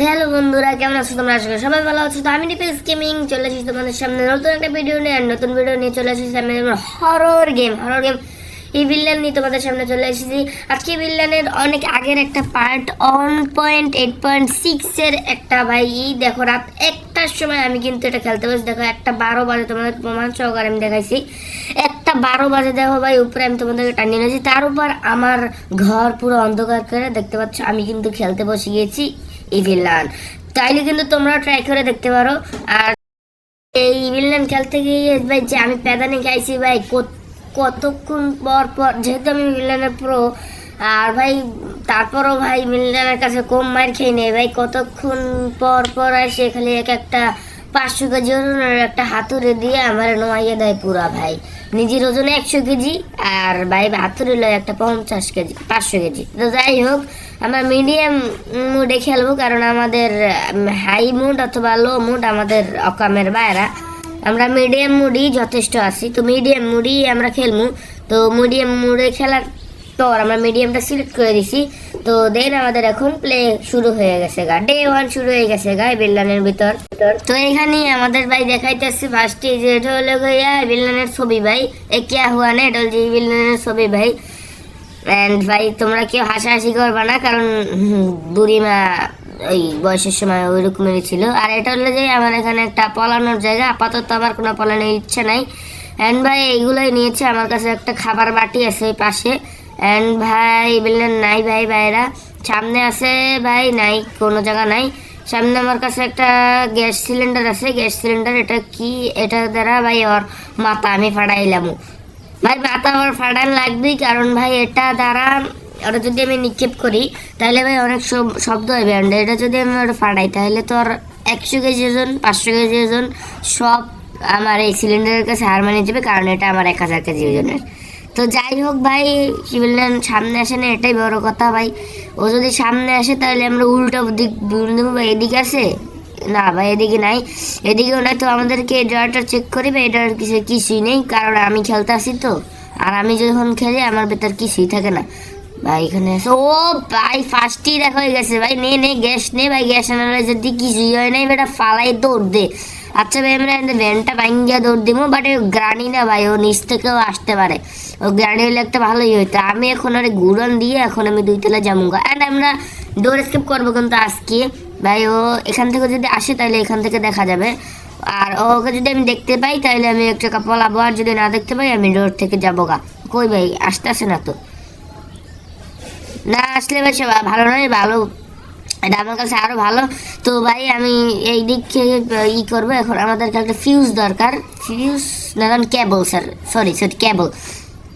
Hello বন্ধুরা, কেমন আছো তোমরা? করি সবাই ভালো আছো। তো আমি ডিপেক্স গেমিং চলে এসেছি তোমাদের সামনে নতুন একটা ভিডিও নিয়ে, আর নতুন ভিডিও নিয়ে চলে এসেছি আমি হরর গেম হরর গেম এই ভিল্লান নিয়ে তোমাদের সামনে চলে এসেছি। আজকে ভিল্লানের অনেক আগের একটা part one point eight point সিক্সের একটা ভাই। দেখো, রাত একটার সময় আমি কিন্তু এটা খেলতে বসে দেখো, একটা বারো বাজে, তোমাদের প্রমাণ সহকারে আমি দেখাইছি। একটা বারো বাজে দেখো ভাই, উপরে আমি তোমাদেরকে টানিয়ে নিয়েছি। তার উপর আমার ঘর পুরো অন্ধকার করে দেখতে পাচ্ছ, আমি কিন্তু খেলতে বসে গিয়েছি। এই ভিল্লান তাইলে কিন্তু তোমরা ট্রাই করে দেখতে পারো। আর এই ভিল্লান খেলতে গিয়ে ভাই যে আমি প্যাদানি গাইছি ভাই কতক্ষণ পর পর যেহেতু আমি ভিল্লানের প্রো আর ভাই তারপরও ভাই মিল্লানের কাছে কম মার খেয়ে নেই। ভাই কতক্ষণ পর পর এসে খালি এক একটা পাঁচশো কেজি ওজনের একটা হাতুড়ে দিয়ে আমার নোয়াইয়ে দেয় পুরা ভাই। নিজের ওজনে একশো কেজি আর ভাই হাতুড়ি লয় একটা পঞ্চাশ কেজি, পাঁচশো কেজি। তো যাই হোক আমরা মিডিয়াম মুডে খেলব কারণ আমাদের হাই মুড অথবা লো মুড আমাদের অকামের বাইরা। আমরা মিডিয়াম মুডই যথেষ্ট আছি। তো মিডিয়াম মুডই আমরা খেলব তো মিডিয়াম মুডে খেলার পর আমরা মিডিয়ামটা সিলেক্ট করে দিছি। তো দেন আমাদের এখন প্লে শুরু হয়ে গেছে গা। ডে ওয়ান শুরু হয়ে গেছে গা বিল্লানের ভিতর। তো এখানে আমাদের ভাই দেখাইতেছে ফার্স্টে যে এটা হলো গিয়া বিল্লানের ছবি ভাই। এ কিয়া হুয়া না এটা হচ্ছে বিল্লানের ছবি ভাই। অ্যান্ড ভাই, তোমরা কেউ হাসাহাসি করবা না, কারণ বুড়িমা ওই বয়সের সময় ওই রকমেরই ছিল। আর এটা হলো যে আমার এখানে একটা পলানোর জায়গা, আপাতত আমার কোনো পলানোর ইচ্ছা নাই। অ্যান্ড ভাই, এইগুলোই নিয়েছে, আমার কাছে একটা খাবার বাটি আছে পাশে। অ্যান্ড ভাই, বললেন, নাই ভাই ভাইরা, সামনে আছে ভাই, নাই, কোনো জায়গা নাই। সামনে আমার কাছে একটা গ্যাস সিলিন্ডার আছে, গ্যাস সিলিন্ডার, এটা কি? এটা দ্বারা ভাই ওর মাথা আমি ফাড়াইলাম ভাই মাথা আমার ফাটান লাগবেই কারণ ভাই এটা দ্বারা ওটা যদি আমি নিক্ষেপ করি, তাহলে ভাই অনেক শব- শব্দ হবে, and এটা যদি আমি ওটা ফাটাই, তাহলে তো আর একশো কেজি ওজন, পাঁচশো কেজি ওজন সব আমার এই সিলিন্ডারের কাছে হার মানিয়ে যাবে, কারণ এটা আমার এক হাজার কেজি ওজনের। তো যাই হোক ভাই শিবিলেন সামনে আসে না, এটাই বড় কথা ভাই। ও যদি সামনে আসে, তাহলে আমরা উল্টো দিক ভাই এদিকে আছে না, ভাই, এদিকে নাই। এদিকে নাই তো আমাদেরকে ড্রয়ারটা চেক করি ভাই এটার কিছু কিছুই নেই, কারণ আমি খেলতে আসি তো। আর আমি যখন খেলি, আমার ভেতর কিছুই থাকে না। ভাই, এখানে আছে। ও, ভাই ফার্স্টই দেখা হয়ে গেছে। ভাই, নে নে গ্যাস নে, ভাই গ্যাস অ্যানালাইজার দিয়ে কিছুই হয় নাই। বেটা, ফালাই দৌড় দে। আচ্ছা ভাই, আমরা ভ্যানটা ভাঙ্গিয়া দৌড় দিব বাট গ্রানি না, ভাই, ও নিচ থেকেও আসতে পারে। ও গ্রানি হলে একটা ভালোই হইতো আমি এখন আরে ঘুরন দিয়ে, এখন আমি দুই তলা জামুগা অ্যান্ড আমরা ডোর স্কিপ করব কিন্তু আজকে। ভাই, ও এখান থেকে যদি আসে তাহলে এখান থেকে দেখা যাবে। আর ওকে যদি আমি দেখতে পাই, তাহলে আমি একটা পলাবো আর যদি না দেখতে পাই, আমি ডোর থেকে যাব গা। কই ভাই, আসতে আসে না তো। না আসলে ভাই, সে ভালো নয়, ভালো। এটা আমার কাছে আরও ভালো। তো ভাই, আমি এই দিক থেকে ই করব এখন। আমাদেরকে একটা ফিউজ দরকার। ফিউজ না cable sir sorry sorry cable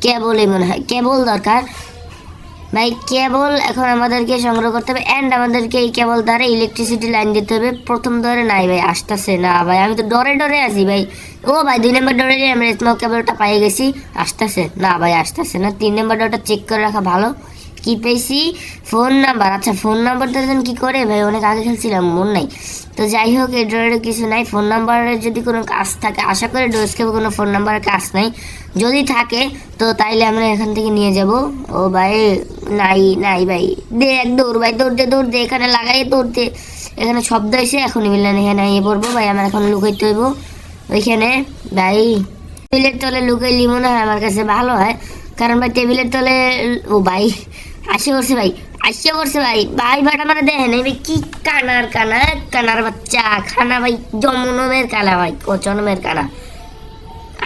কেবলই মনে হয়। কেবল দরকার। ভাই, কেবল এখন আমাদেরকে সংগ্রহ করতে হবে অ্যান্ড আমাদেরকে এই কেবল দ্বারা ইলেকট্রিসিটি লাইন দিতে হবে। প্রথম ধরে নাই ভাই, আসতেছে না ভাই। আমি তো ডরে ডরে আছি ভাই। ও ভাই, দুই নম্বর ডরে আমরা স্মোক কেবলটা পাই গেছি, আসতেছে না ভাই, আসতেছে না। তিন নম্বর ডরটা চেক করে রাখা ভালো। কি পেয়েছি? ফোন নাম্বার আচ্ছা ফোন নাম্বারটা যেন কি করে? ভাই, অনেক আগে খেলছিলাম, মন নাই। তো যাই হোক, এই ড্রয়ারে কিছু নাই। ফোন নাম্বারের যদি কোনো কাজ থাকে, আশা করি ডোজকে কোনো ফোন নাম্বারের কাজ নাই। যদি থাকে, তো তাইলে আমরা এখান থেকে নিয়ে যাব। ও ভাই নাই নাই ভাই। দে এক দৌড় ভাই, দৌড় দে দৌড় দে, এখানে লাগাই, দৌড় দে। এখানে শব্দ এসে এখন মিললেন এখানে ইয়ে পড়ব, ভাই, আমার এখন লুকাইতে হইব। ওইখানে, ভাই, টেবিলের তলে লুকাইলি মনে হয় আমার কাছে ভালো হয়। কারণ ভাই, টেবিলের তলে, ও ভাই আসে পড়ছে ভাই আসে পড়ছে ভাই। ভাই ভাই, আমার দেখেন, এই কি কানার কানা কানার বাচ্চা, খানা ভাই জমনমের কানা ভাই, ও জন্মের কানা।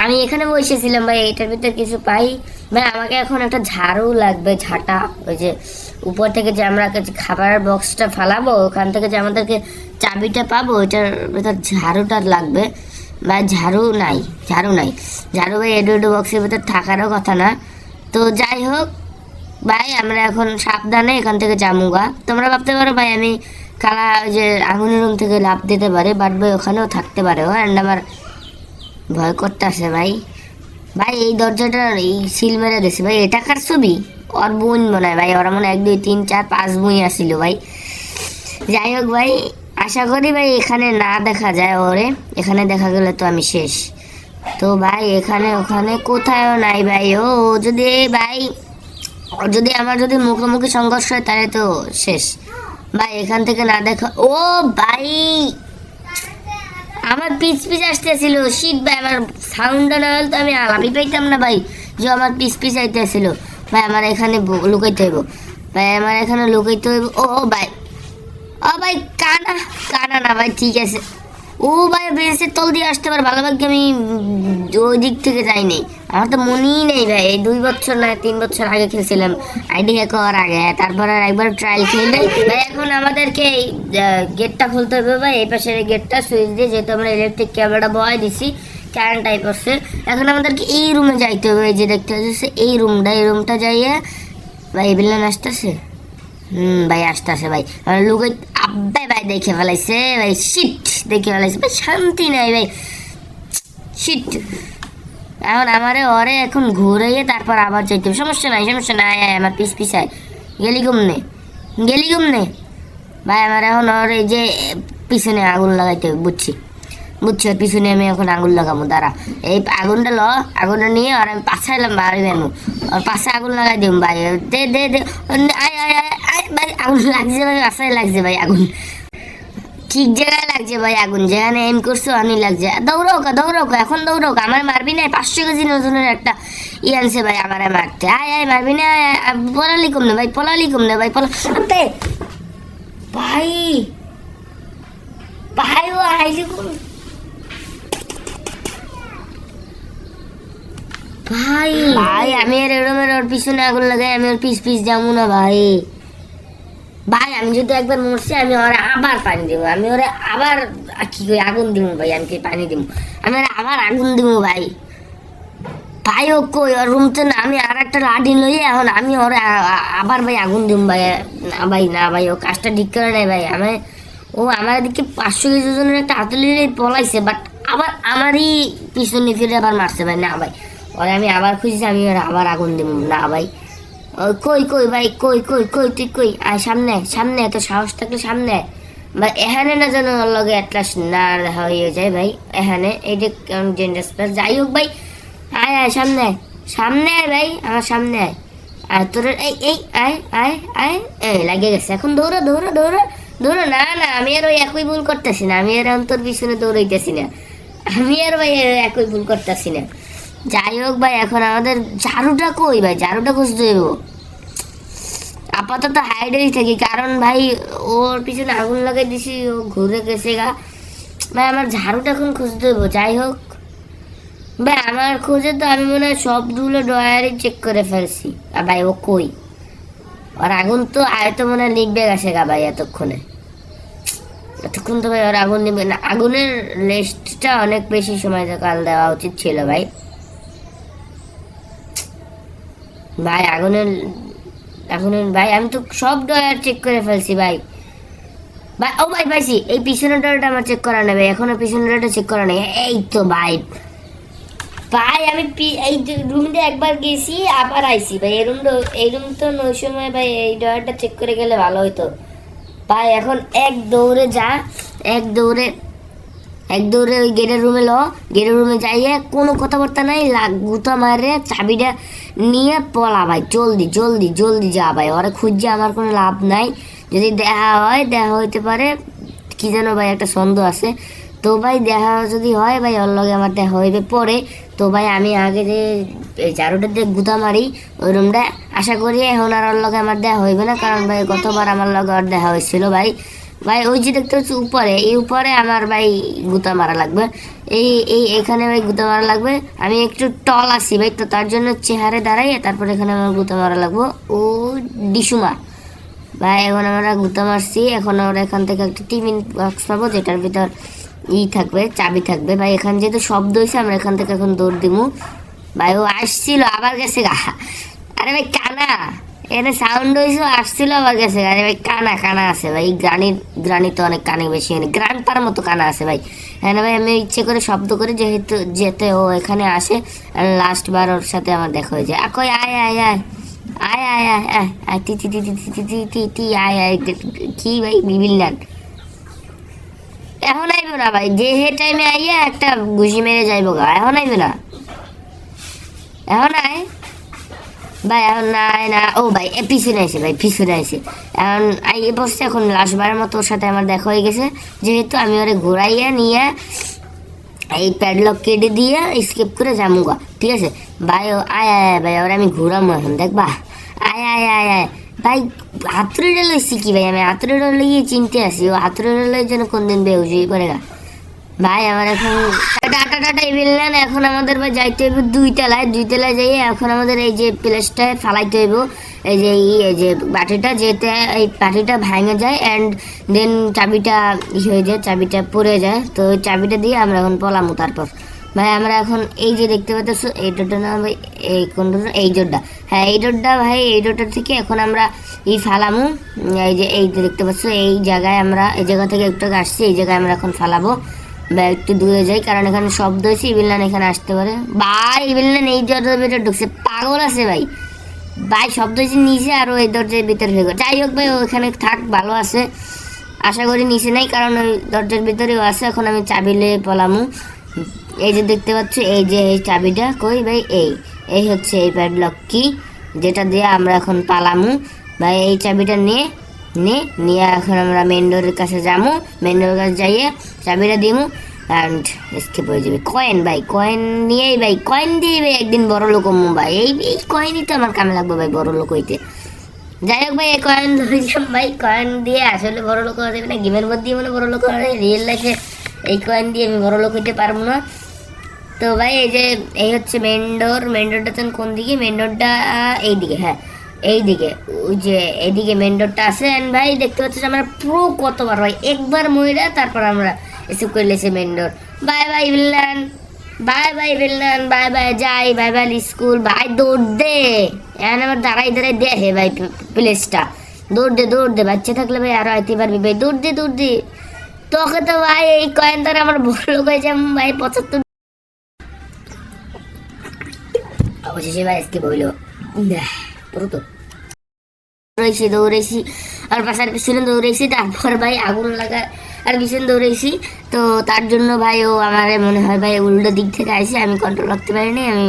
আমি এখানে বসেছিলাম ভাই, এটার ভিতরে কিছু পাই। ভাই, আমাকে এখন একটা ঝাড়ু লাগবে, ঝাঁটা। ওই যে উপর থেকে যে আমরা খাবারের বক্সটা ফালাবো, ওখান থেকে যে আমাদেরকে চাবিটা পাবো, ওইটার ভিতর ঝাড়ুটা লাগবে। বা ঝাড়ু নাই ঝাড়ু নাই। ঝাড়ু ভাই, এডু এডু বক্সের ভিতর থাকারও কথা না। তো যাই হোক, ভাই, আমরা এখন সাবধানে এখান থেকে জামুগা তোমরা ভাবতে পারো ভাই, আমি কালা ওই যে আগুনের রুম থেকে লাভ দিতে পারি বাট ভাই, ওখানেও থাকতে পারে। ও অ্যান্ড আমার ভয় করতেছে ভাই। ভাই, এই দরজাটার এই সিল মেরে দিছে। ভাই, এটা কার ছবি? ওর বোন মনে হয়, ভাই, ওরা মনে এক, দুই, তিন, চার, পাঁচ বই আসছিল ভাই। যাই হোক, ভাই, আশা করি, ভাই, এখানে না দেখা যায় ওরে। এখানে দেখা গেলে তো আমি শেষ। তো, ভাই, এখানে, ওখানে কোথায়ও নাই, ভাই। ও, যদি, ভাই যদি আমার যদি মুখোমুখি সংঘর্ষ হয়, তাহলে তো শেষ। ভাই, এখান থেকে না দেখা ও, ভাই! আমার পিচ পিচ আসতেছিল শীত ভাই, আমার সাউন্ডটা না হলে তো আমি আলাপি পাইতাম না ভাই। যে আমার পিচ পিচ আইতেছিল, ভাই, আমার এখানে লুকাইতে হইব। ভাই, আমার এখানে লুকাইতে হইব। ও, ভাই। ও, ভাই, কানা কানা না, ভাই, ঠিক আছে। ও ভাই বেঞ্চের তল দিয়ে আসতে পারে ভালো ভাগ্যে আমি ওই দিক থেকে যাইনি। আমার তো মনেই নেই ভাই, এই দুই বছর না, তিন বছর আগে খেলছিলাম। আইডি হ্যাক হওয়ার আগে, তারপর আর একবার ট্রায়াল খেলে ভাই, এখন আমাদেরকে এই গেটটা খুলতে হবে ভাই, এই পাশের গেটটা সুইচ দিয়ে যেহেতু আমরা ইলেকট্রিক ক্যামেরাটা বয় দিছি কারেন্ট টাইপ আসছে এখন আমাদেরকে এই রুমে যাইতে হবে এই যে দেখতে হচ্ছে এই রুমটা এই রুমটা যাইয়ে, ভাই বিল্লান আসতেছে? হুম, ভাই, আসতেছে ভাই। লোক, আব্বাই ভাই, দেখে ফেলাইছে, ভাই শিট দেখে ফেলাইছে ভাই শান্তি নাই ভাই। শিট এখন আমারে ওরে এখন ঘুরাইয়ে তারপর আবার যাইতে হবে। সমস্যা নাই সমস্যা নাই আয়, আমার পিস পিস আয়। গেলি ঘুমনে গেলি ঘুমনে ভাই আমার এখন ওর যে পিছনে আগুন লাগাইতে হবে বুঝছি? বুঝছি ওর পিছনে আমি এখন আগুন লাগাবো দাঁড়া। এই আগুনটা ল আগুনটা নিয়ে আর আমি পাছাইলাম বাড়ি বেনু আর পাশে আগুন লাগাই দিম ভাই। দে দে দে। আয় আয় আয় ভাই আগুন লাগছে ভাই পাশায় লাগছে ভাই আগুন। ঠিক জায়গায় লাগছে ভাই, আগুন। যেখানে এম করছ আমি লাগছে। দৌড়াও কা দৌড়াও কা এখন দৌড়াও কা আমার মারবি না পাঁচশো কেজি নতুনের একটা ই আনছে ভাই আমার মারতে। আয় আয়, মারবি না পলালি কম না ভাই, পলালি কম না ভাই, পলা ভাই! ভাই, ও আইলি ভাই! ভাই, আমি আর এরমের ওর পিছনে আগুন লাগাই, আমি ওর পিস পিস যাব না ভাই। ভাই, আমি যদি একবার মরছি, আমি ওরে আবার পানি দিব। আমি ওরে আবার কি কই আগুন দিব ভাই, আমি পানি দিব আমি ওরে আবার আগুন দিব ভাই। ভাই, ও কই, ওর রুম তো না, আমি আর একটা লাঠি লই, এখন আমি ওরে আবার ভাই আগুন দিব ভাই। না ভাই না ভাই, ও কাজটা ঠিক করে নাই ভাই। আমি, ও আমার দিকে পাঁচশো কেজি ওজনের একটা হাতুলি পলাইছে বাট আবার আমারই পিছনে ফিরে আবার মারছে ভাই। না ভাই, ওরে আমি আবার খুঁজছি, আমি ওরে আবার আগুন দিব না ভাই। ও কই কই ভাই, কই কই কই, তুই কই? আয় সামনে সামনে, এত সাহস থাকলে সামনে। ভাই এখানে না যেন লগে অ্যাটলাস না দেখা হয়ে যায় ভাই, এখানে। এইটা কেমন জেন্ডার স্পেস যাই হোক ভাই, আয় আয়, সামনে সামনে আয় ভাই, আমার সামনে আয়। আর তোর, এই এই, আয় আয় আয়, এই লাগে গেছে। এখন দৌড়ো দৌড়ো দৌড়ো দৌড়ো। না না, আমি আর ওই একই ভুল করতেছি না। আমি আর অন্তর পিছনে দৌড়াইতেছি না। আমি আর ভাই একই ভুল করতেছি না। যাই হোক ভাই, এখন আমাদের ঝাড়ুটা কই ভাই? ঝাড়ুটা খুঁজতে দেবো আপাতত হাইডেই থাকি, কারণ ভাই, ওর পিছনে আগুন লাগাই দিছি, ও ঘুরে গেছে গা। ভাই, আমার ঝাড়ুটা এখন খুঁজতে দেবো যাই হোক। ভাই, আমার খোঁজে তো আমি মনে হয় সবগুলো ডয়ারই চেক করে ফেলছি। আর ভাই, ও কই? আর আগুন তো আয়তো মনে হয় লিখবে গেছে গা ভাই, এতক্ষণে। এতক্ষণ তো ভাই, ওর আগুন নিবে না, আগুনের লিস্টটা অনেক বেশি সময় কাল দেওয়া উচিত ছিল ভাই। ভাই আগুনের আগুনের ভাই, আমি তো সব ডয়ার চেক করে ফেলছি ভাই। ভাই, ও ভাই, পাইছি। এই পিছনের ডয়ারটা আমার চেক করা নেবে এখনও পিছনের ডয়ারটা চেক করা নেই। এই তো ভাই। ভাই, আমি এই রুমটা একবার গেছি, আবার আইছি। ভাই, এই রুমটা এই রুম তো ওই সময় ভাই, এই ডয়ারটা চেক করে গেলে ভালো হতো ভাই, এখন এক দৌড়ে যা, এক দৌড়ে এক দৌড়ে ওই গেটের রুমে ল। গেটের রুমে যাইয়ে কোনো কথাবার্তা নাই, লাগ গুতা মারে, চাবিটা নিয়ে পলা ভাই, জলদি জলদি জলদি যা ভাই। ওরা খুঁজছে আমার কোনো লাভ নাই। যদি দেখা হয়, দেখা হইতে পারে, কি যেন ভাই একটা সন্দেহ আছে। তো ভাই দেখা যদি হয় ভাই, ওর লগে আমার দেখা হইবে পরে। তো ভাই আমি আগে যে ঝাড়ুটা দিয়ে গুতা মারি, ওই রুমটা আশা করি এখন আর ওর লগে আমার দেখা হইবে না, কারণ ভাই গতবার আমার লগে ওর দেখা হয়েছিল ভাই। ভাই, ওই যে দেখতে হচ্ছে উপরে। এই উপরে আমার ভাই গুতা মারা লাগবে। এই এই, এখানে ভাই গুতা মারা লাগবে। আমি একটু টল আছি ভাই, তো তার জন্য চেহারে দাঁড়াই তারপর এখানে আমার গুতা মারা লাগবো। ও ডিসুমা। ভাই, এখন আমরা গুতা মারছি। এখন আমরা এখান থেকে একটা টিফিন বক্স পাবো, যেটার ভিতর ই থাকবে, চাবি থাকবে। ভাই, এখান যেহেতু শব্দ হয়েছে, আমরা এখান থেকে এখন দৌড় দিমু। ভাই, ও আসছিল, আবার গেছে গা। আরে ভাই, কানা। এখানে সাউন্ড হয়েছে আসছিল আবার গেছে। আরে ভাই, কানা কানা আছে ভাই। গ্রানির গ্রানি তো অনেক কানে বেশি এখানে গ্রান পার মতো কানা আছে ভাই। হ্যাঁ ভাই, আমি ইচ্ছে করে শব্দ করে, যেহেতু, যেতে ও এখানে আসে লাস্ট বার ওর সাথে আমার দেখা হয়ে যায় আকই আয় আয় আয়। আয় আয় আয় আয়। আয়, তি তি তি তি তি তি তি তি আয় আয়। কি ভাই বিবিল্লান এখন আইবে না ভাই, যে হে টাইমে আইয়া একটা ঘুষি মেরে যাইব গা। এখন আইবে না। এখন আয়। ভাই, এখন না না, ও ভাই, এ পিছনে আছে ভাই, পিছনে আছে এখন আই এ বসছে এখন লাস্টবারের মতো ওর সাথে আমার দেখা হয়ে গেছে। যেহেতু আমি ওরে ঘোরাইয়া নিয়ে এই প্যাডলক কেটে দিয়ে স্কিপ করে যাব গা ঠিক আছে? ভাই, ও, আয় আয় ভাই, ওরা আমি ঘুরামো এখন, দেখবা? আয় আয় আয় আয়, ভাই, হাতুড়িটা লইছি কি ভাই? আমি হাতুড়িটা লইয়ে চিনতে আসি, ও হাতুড়িটা লই যেন কোনদিন বেউজি করে গা। ভাই, আমার এখন টাটা টাটা বিললেন এখন আমাদের ভাই যাইতে হইব দুই তলায় দুই তলায় যাই এখন আমাদের এই যে প্লেসটায় ফালাইতে হইব। এই যে ই এই যে বাটিটা, যেতে এই বাটিটা ভাঙে যায় অ্যান্ড দেন চাবিটা ই হয়ে যায়, চাবিটা পড়ে যায়। তো ওই চাবিটা দিয়ে আমরা এখন পলামু তারপর। ভাই, আমরা এখন এই যে দেখতে পাচ্ছ এই ডোরটা না ভাই, এই কোন এই ডোরটা হ্যাঁ এই ডোরটা ভাই, এই ডোরটা থেকে এখন আমরা এই ফালামু। এই যে, এই দেখতে পাচ্ছ, এই জায়গায় আমরা, এই জায়গা থেকে একটু আসছি, এই জায়গায় আমরা এখন ফালাবো। বা একটু দূরে যাই, কারণ এখানে শব্দ হয়েছে ইবিল্লান এখানে আসতে পারে। ভাই ইবিল্লান এই দরজার ভিতরে ঢুকছে, পাগল আছে ভাই। ভাই, শব্দ হয়েছে নিচে, আর ওই দরজার ভিতরে ঢুকে যাই হোক ভাই ওখানে থাক, ভালো আছে। আশা করি নিচে নাই, কারণ ওই দরজার ভিতরেও আছে, এখন আমি চাবি লিয়ে পলামু। এই যে দেখতে পাচ্ছ, এই যে এই চাবিটা, কই ভাই? এই এই হচ্ছে এই প্যাডলক কি যেটা দিয়ে আমরা এখন পালামু। ভাই, এই চাবিটা নিয়ে নিয়ে নিয়ে এখন আমরা মেন ডোরের কাছে যাব মেন ডোরের কাছে যাইয়ে চাবিটা দিমু অ্যান্ড স্কেপ হয়ে যাবে। কয়েন ভাই কয়েন নিয়েই, ভাই কয়েন দিয়ে ভাই, একদিন বড় লোক ভাই। এই এই কয়েনই তো আমার কামে লাগবে, ভাই, বড় লোক হইতে। যাই হোক, ভাই, এই কয়েন ধরেছিলাম ভাই কয়েন দিয়ে আসলে বড় লোক হওয়া যাবে না, গেমের মধ্যেই মানে বড় লোক হওয়া যায় রিয়েল লাইফে এই কয়েন দিয়ে আমি বড় লোক হইতে পারব না। তো ভাই, এই যে, এই হচ্ছে মেন ডোর মেন ডোরটা কোন দিকে? মেন ডোরটা এই দিকে হ্যাঁ। এই দিকে ওই যে এইদিকে মেন ডোরটা আছে। এন্ড ভাই, দেখতে পাচ্ছি আমরা পুরো কতবার ভাই, একবার মহিলা তারপর আমরা এসব করে লেছে মেন ডোর বাই বাই বিল্লান বাই বাই বিল্লান বাই বাই যাই বাই বাই স্কুল ভাই, দৌড় দে। এখন আমার দাঁড়াই দাঁড়াই দেখে ভাই প্লেসটা দৌড় দে দৌড় দে, বাচ্চা থাকলে ভাই আরও আইতে পারবি ভাই। দৌড় দে দৌড় দে। তোকে তো ভাই, এই কয়েন দ্বারা আমার বড় হয়েছে ভাই, পঁচাত্তর অবশেষে ভাই আজকে বইল পুরো তো দৌড়াইছি দৌড়াইছি আর পাশার পিছনে দৌড়াইছি তারপর ভাই আগুন লাগা আর পিছনে দৌড়াইছি তো তার জন্য ভাই ও আমার মনে হয় ভাই উল্টো দিক থেকে আইসি আমি কন্ট্রোল রাখতে পারিনি আমি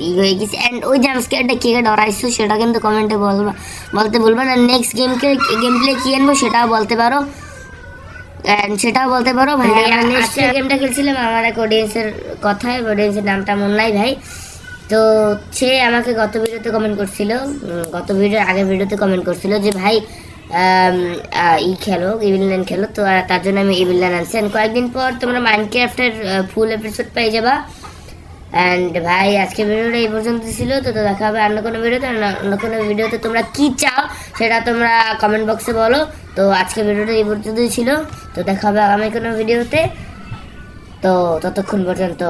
ই হয়ে গেছি অ্যান্ড ওই জাম্পস্কেয়ারটা কে কে ডরাইছো সেটা কিন্তু কমেন্টে বলবা বলতে বলবেন আর নেক্সট গেমকে গেম প্লে কী আনব সেটাও বলতে পারো And সেটাও বলতে পারো ভাই নেক্সট গেমটা খেলছিলাম আমার এক অডিয়েন্সের কথায় অডিয়েন্সের নামটা মনে নাই ভাই তো সে আমাকে গত ভিডিওতে কমেন্ট করছিল গত ভিডিওর আগে ভিডিওতে কমেন্ট করছিল যে, ভাই ই খেলো ইভিল খেলো, তো তার জন্য আমি ইভিল আনছি। And কয়েকদিন পর তোমরা মাইনক্রাফটের ফুল এপিসোড পেয়ে যাবা। অ্যান্ড ভাই, আজকে ভিডিওটা এই পর্যন্ত ছিল। তো তো, দেখা হবে অন্য কোনো ভিডিওতে। অন্য কোনো ভিডিওতে তোমরা কি চাও, সেটা তোমরা কমেন্ট বক্সে বলো। তো, আজকে ভিডিওটা এই পর্যন্তই ছিল। তো, দেখা হবে আগামী কোনো ভিডিওতে। তো, ততক্ষণ পর্যন্ত